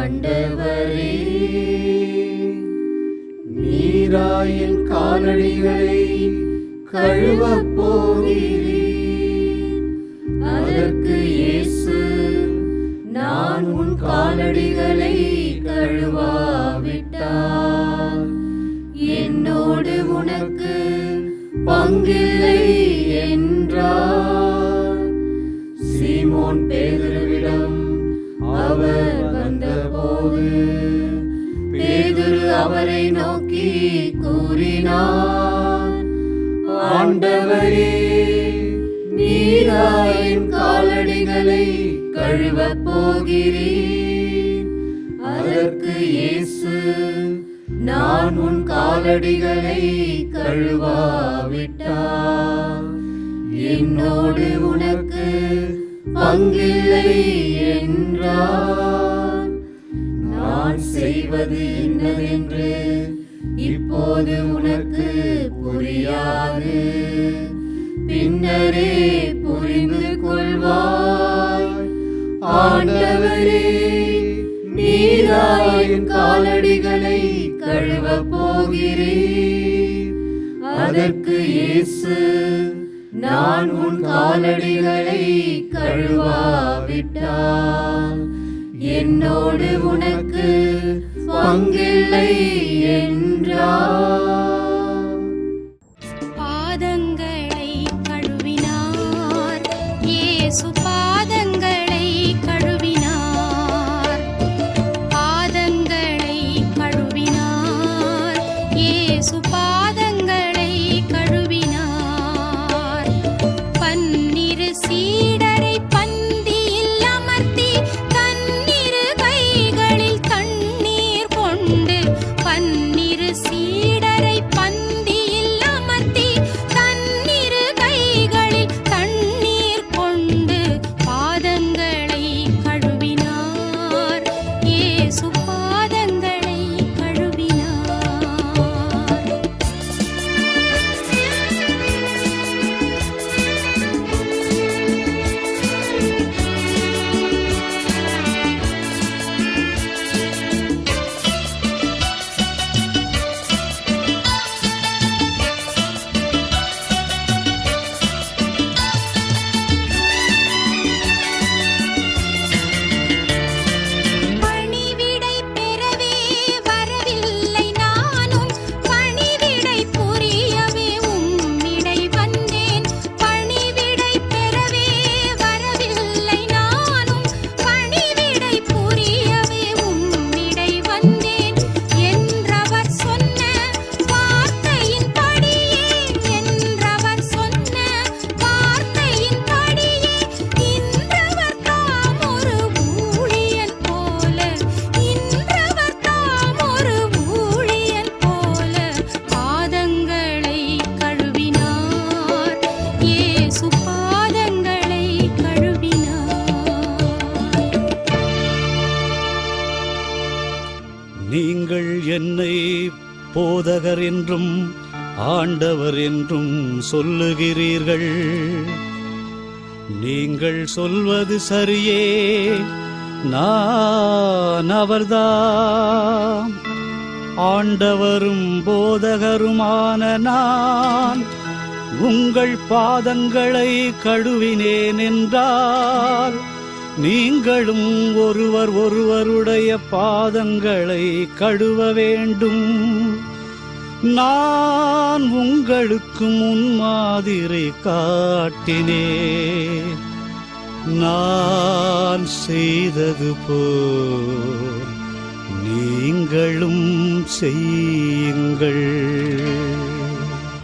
ஆண்டவரே நீராயின் காலடிகளை கழுவ போகிறீர் அதற்கு இயேசு நான் உன் காலடிகளை கழுவாவிட்டார் என்னோடு உனக்கு பங்கில்லை. அவரை நோக்கி கூறினார். ஆண்டவரே நீராயின் காலடிகளை கழுவப் போகிறீர். அதற்கு இயேசு நான் உன் காலடிகளை கழுவாவிட்டால் என்னோடு உனக்கு பங்கில்லை என்றார். செய்வது இன்னதென்று இப்போது உனக்கு புரியாது. பின்னரே புரிந்து கொள்வாய். ஆண்டவரே நீராயின் காலடிகளை கழுவ போகிறேன் அதற்கு இயேசு நான் உன் காலடிகளை கழுவாவிட்டால் என்னோடு உனக்கு பங்கில்லை என்றார் பாதங்களை கழுவினார். இயேசு பாதங்களை என்னை போதகர் என்றும் ஆண்டவர் என்றும் சொல்லுகிறீர்கள். நீங்கள் சொல்வது சரியே நான் அவர்தான் ஆண்டவரும் போதகருமான நான் உங்கள் பாதங்களை கழுவினேன் என்றால் நீங்களும் ஒருவர் ஒருவருடைய பாதங்களை கழுவ வேண்டும். நான் உங்களுக்கு முன்மாதிரி காட்டினேன் நான் செய்தது போல் நீங்களும் செய்யுங்கள்.